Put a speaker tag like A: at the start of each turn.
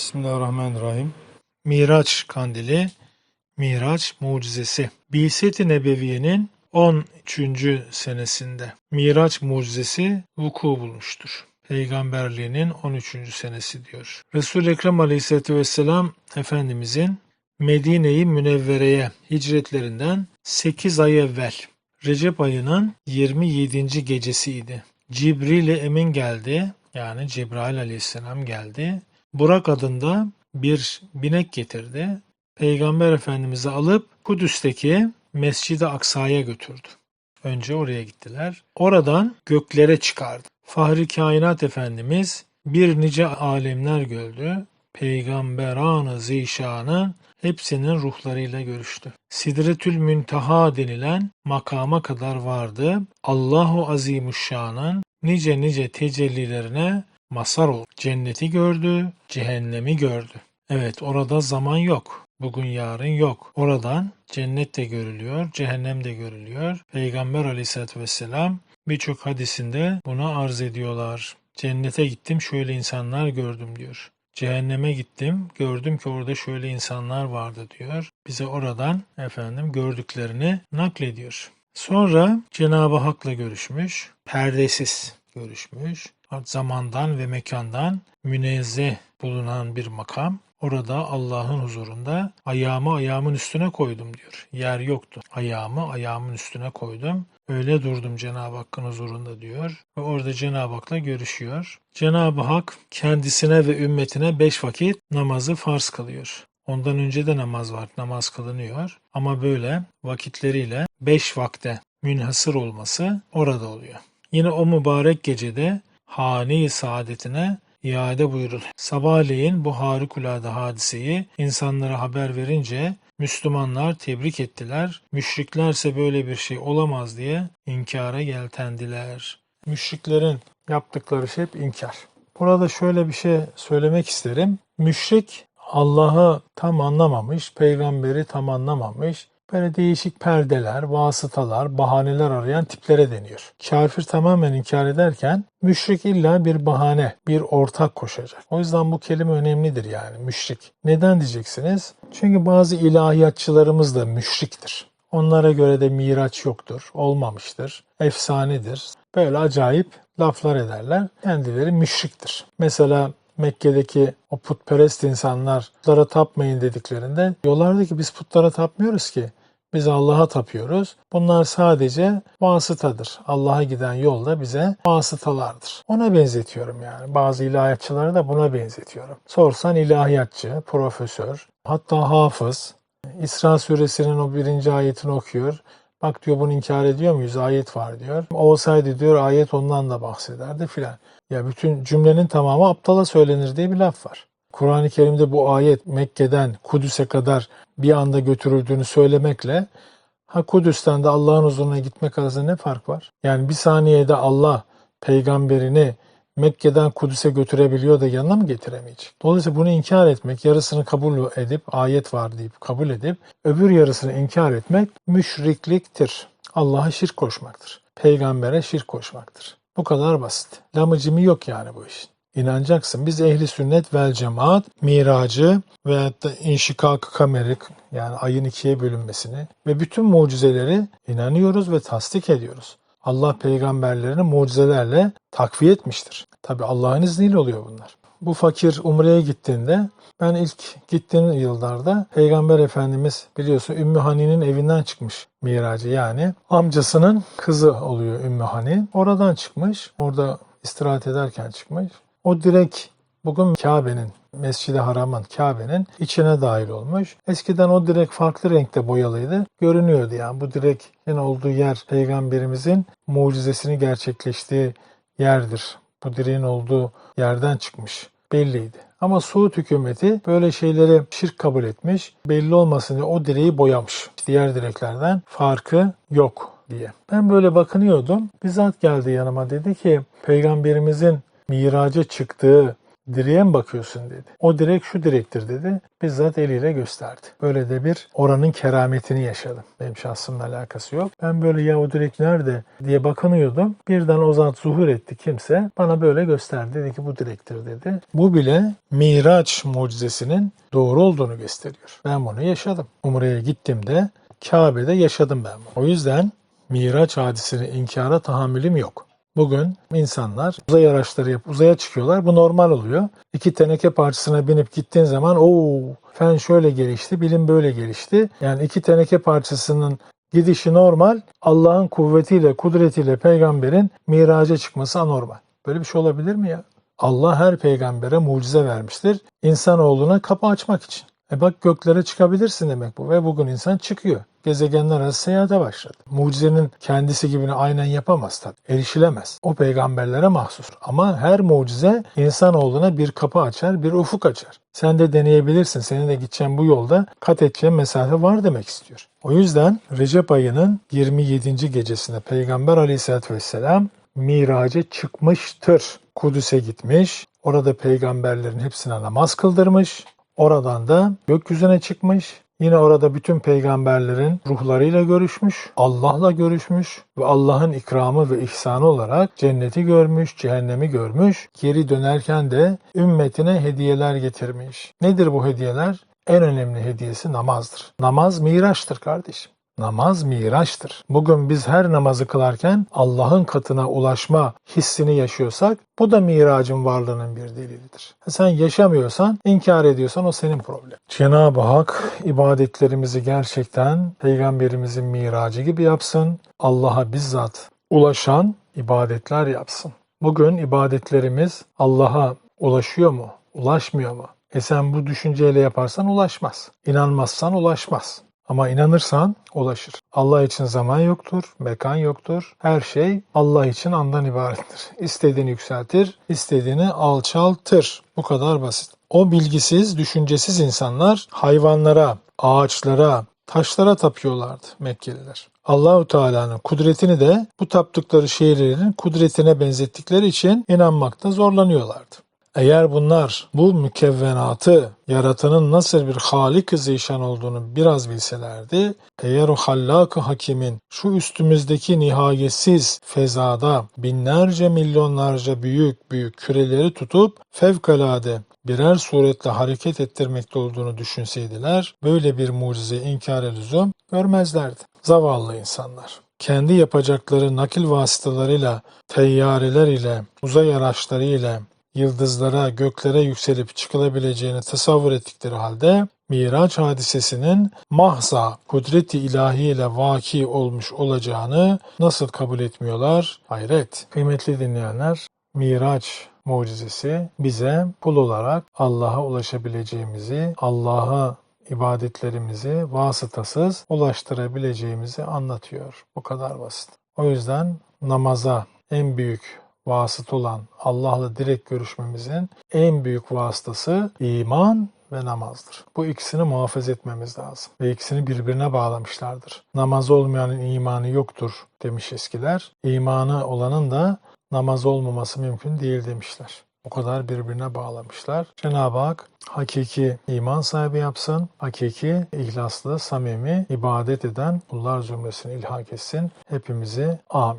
A: Bismillahirrahmanirrahim. Miraç kandili, Miraç mucizesi. Biset-i Nebeviye'nin 13. senesinde Miraç mucizesi vuku bulmuştur. Peygamberliğinin 13. senesi diyor. Resul-i Ekrem Aleyhisselatü Vesselam Efendimizin Medine-i Münevvere'ye hicretlerinden 8 ay evvel Recep ayının 27. gecesiydi. Cibril-i Emin geldi. Yani Cebrail aleyhisselam geldi. Burak adında bir binek getirdi. Peygamber Efendimiz'i alıp Kudüs'teki Mescid-i Aksa'ya götürdü. Önce oraya gittiler. Oradan göklere çıkardı. Fahri Kainat Efendimiz bir nice alemler gördü. Peygamberan-ı Zişan'ın hepsinin ruhlarıyla görüştü. Sidretül Münteha denilen makama kadar vardı. Allahu Azimuşşan'ın nice nice tecellilerine masar. Cenneti gördü, cehennemi gördü. Evet orada zaman yok. Bugün yarın yok. Oradan cennet de görülüyor, cehennem de görülüyor. Peygamber aleyhissalatü vesselam birçok hadisinde bunu arz ediyorlar. Cennete gittim şöyle insanlar gördüm diyor. Cehenneme gittim gördüm ki orada şöyle insanlar vardı diyor. Bize oradan efendim gördüklerini naklediyor. Sonra Cenab-ı Hak'la görüşmüş, perdesiz görüşmüş. Zamandan ve mekandan münezzeh bulunan bir makam. Orada Allah'ın huzurunda ayağımı ayağımın üstüne koydum diyor. Yer yoktu. Ayağımı ayağımın üstüne koydum. Öyle durdum Cenab-ı Hakk'ın huzurunda diyor. Ve orada Cenab-ı Hak'la görüşüyor. Cenab-ı Hak kendisine ve ümmetine beş vakit namazı farz kılıyor. Ondan önce de namaz var, namaz kılınıyor. Ama böyle vakitleriyle beş vakte münhasır olması orada oluyor. Yine o mübarek gecede hane-i saadetine iade buyurul. Sabahleyin bu harikulade hadiseyi insanlara haber verince Müslümanlar tebrik ettiler. Müşriklerse böyle bir şey olamaz diye inkara yeltendiler. Müşriklerin yaptıkları şey hep inkar. Burada şöyle bir şey söylemek isterim. Müşrik Allah'ı tam anlamamış, peygamberi tam anlamamış, böyle değişik perdeler, vasıtalar, bahaneler arayan tiplere deniyor. Kafir tamamen inkar ederken müşrik illa bir bahane, bir ortak koşacak. O yüzden bu kelime önemlidir yani müşrik. Neden diyeceksiniz? Çünkü bazı ilahiyatçılarımız da müşriktir. Onlara göre de miraç yoktur, olmamıştır, efsanedir. Böyle acayip laflar ederler. Kendileri müşriktir. Mesela Mekke'deki o putperest insanlar putlara tapmayın dediklerinde diyorlardı biz putlara tapmıyoruz ki. Biz Allah'a tapıyoruz. Bunlar sadece vasıtadır. Allah'a giden yolda bize vasıtalardır. Ona benzetiyorum yani. Bazı ilahiyatçıları da buna benzetiyorum. Sorsan ilahiyatçı, profesör, hatta hafız. İsra suresinin o birinci ayetini okuyor. Bak diyor bunu inkar ediyor muyuz? Ayet var diyor. Olsaydı diyor ayet ondan da bahsederdi filan. Ya bütün cümlenin tamamı aptala söylenir diye bir laf var. Kur'an-ı Kerim'de bu ayet Mekke'den Kudüs'e kadar bir anda götürüldüğünü söylemekle ha Kudüs'ten de Allah'ın huzuruna gitmek arasında ne fark var? Yani bir saniyede Allah peygamberini Mekke'den Kudüs'e götürebiliyor da yanına mı getiremeyecek? Dolayısıyla bunu inkar etmek, yarısını kabul edip, ayet var deyip kabul edip, öbür yarısını inkar etmek müşrikliktir. Allah'a şirk koşmaktır. Peygambere şirk koşmaktır. Bu kadar basit. Lamıcımı yok yani bu işin. İnanacaksın. Biz ehli sünnet vel cemaat miracı veyahut da inşikak kamerik yani ayın ikiye bölünmesini ve bütün mucizeleri inanıyoruz ve tasdik ediyoruz. Allah peygamberlerini mucizelerle takviye etmiştir. Tabi Allah'ın izniyle oluyor bunlar. Bu fakir Umre'ye gittiğinde ben ilk gittiğim yıllarda Peygamber Efendimiz biliyorsun Ümmü Hani'nin evinden çıkmış miracı yani. Amcasının kızı oluyor Ümmü Hani. Oradan çıkmış. Orada istirahat ederken çıkmış. O direkt bugün Kabe'nin Mescid-i Haram'ın, Kabe'nin içine dahil olmuş. Eskiden o direk farklı renkte boyalıydı. Görünüyordu yani bu direkin olduğu yer peygamberimizin mucizesini gerçekleştiği yerdir. Bu direğin olduğu yerden çıkmış. Belliydi. Ama Suud hükümeti böyle şeyleri şirk kabul etmiş. Belli olmasın diye o direği boyamış. Diğer direklerden farkı yok diye. Ben böyle bakınıyordum. Bir zat geldi yanıma dedi ki peygamberimizin miraca çıktığı Direğe mi bakıyorsun dedi. O direk şu direktir dedi. Bizzat eliyle gösterdi. Böyle de bir oranın kerametini yaşadım. Benim şahsımla alakası yok. Ben böyle ya o direk nerede diye bakınıyordum. Birden o zat zuhur etti kimse. Bana böyle gösterdi. Dedi ki bu direktir dedi. Bu bile Miraç mucizesinin doğru olduğunu gösteriyor. Ben bunu yaşadım. Umre'ye gittiğimde Kabe'de yaşadım ben bunu. O yüzden Miraç hadisini inkara tahammülüm yok. Bugün insanlar uzay araçları yapıp uzaya çıkıyorlar. Bu normal oluyor. İki teneke parçasına binip gittiğin zaman o fen şöyle gelişti, bilim böyle gelişti. Yani iki teneke parçasının gidişi normal. Allah'ın kuvvetiyle, kudretiyle peygamberin miraca çıkması anormal. Böyle bir şey olabilir mi ya? Allah her peygambere mucize vermiştir. İnsanoğluna kapı açmak için. E bak göklere çıkabilirsin demek bu ve bugün insan çıkıyor. Gezegenler arası seyahate başladı. Mucizenin kendisi gibini aynen yapamaz tabii. Erişilemez. O peygamberlere mahsus. Ama her mucize insanoğluna bir kapı açar, bir ufuk açar. Sen de deneyebilirsin. Senin de gideceğin bu yolda kat edeceğin mesafe var demek istiyor. O yüzden Recep ayının 27. gecesinde Peygamber aleyhissalatü vesselam miraca çıkmıştır. Kudüs'e gitmiş. Orada peygamberlerin hepsine namaz kıldırmış. Oradan da gökyüzüne çıkmış. Yine orada bütün peygamberlerin ruhlarıyla görüşmüş, Allah'la görüşmüş ve Allah'ın ikramı ve ihsanı olarak cenneti görmüş, cehennemi görmüş. Geri dönerken de ümmetine hediyeler getirmiş. Nedir bu hediyeler? En önemli hediyesi namazdır. Namaz miraçtır kardeşim. Namaz miraçtır. Bugün biz her namazı kılarken Allah'ın katına ulaşma hissini yaşıyorsak bu da miracın varlığının bir delilidir. Sen yaşamıyorsan, inkar ediyorsan o senin problem. Cenab-ı Hak ibadetlerimizi gerçekten peygamberimizin miracı gibi yapsın. Allah'a bizzat ulaşan ibadetler yapsın. Bugün ibadetlerimiz Allah'a ulaşıyor mu? Ulaşmıyor mu? E sen bu düşünceyle yaparsan ulaşmaz. İnanmazsan ulaşmaz. Ama inanırsan ulaşır. Allah için zaman yoktur, mekan yoktur. Her şey Allah için andan ibarettir. İstediğini yükseltir, istediğini alçaltır. Bu kadar basit. O bilgisiz, düşüncesiz insanlar hayvanlara, ağaçlara, taşlara tapıyorlardı Mekkeliler. Allahu Teala'nın kudretini de bu taptıkları şeylerin kudretine benzettikleri için inanmakta zorlanıyorlardı. Eğer bunlar bu mükevvenatı yaratanın nasıl bir halik zişan olduğunu biraz bilselerdi, eğer o hallak hakimin şu üstümüzdeki nihayetsiz fezada binlerce milyonlarca büyük büyük küreleri tutup fevkalade birer suretle hareket ettirmekte olduğunu düşünseydiler, böyle bir mucize inkar lüzum görmezlerdi. Zavallı insanlar kendi yapacakları nakil vasıtalarıyla, teyyareler ile, uzay araçları ile yıldızlara, göklere yükselip çıkılabileceğini tasavvur ettikleri halde Miraç hadisesinin mahza kudreti ilahiyle vaki olmuş olacağını nasıl kabul etmiyorlar? Hayret. Kıymetli dinleyenler, Miraç mucizesi bize kul olarak Allah'a ulaşabileceğimizi, Allah'a ibadetlerimizi vasıtasız ulaştırabileceğimizi anlatıyor. Bu kadar basit. O yüzden namaza en büyük vasıt olan Allah'la direkt görüşmemizin en büyük vasıtası iman ve namazdır. Bu ikisini muhafaza etmemiz lazım. Ve ikisini birbirine bağlamışlardır. Namaz olmayanın imanı yoktur demiş eskiler. İmanı olanın da namaz olmaması mümkün değil demişler. O kadar birbirine bağlamışlar. Cenab-ı Hak hakiki iman sahibi yapsın, hakiki ihlaslı, samimi, ibadet eden kullar zümresini ilhak etsin. Hepimizi amin.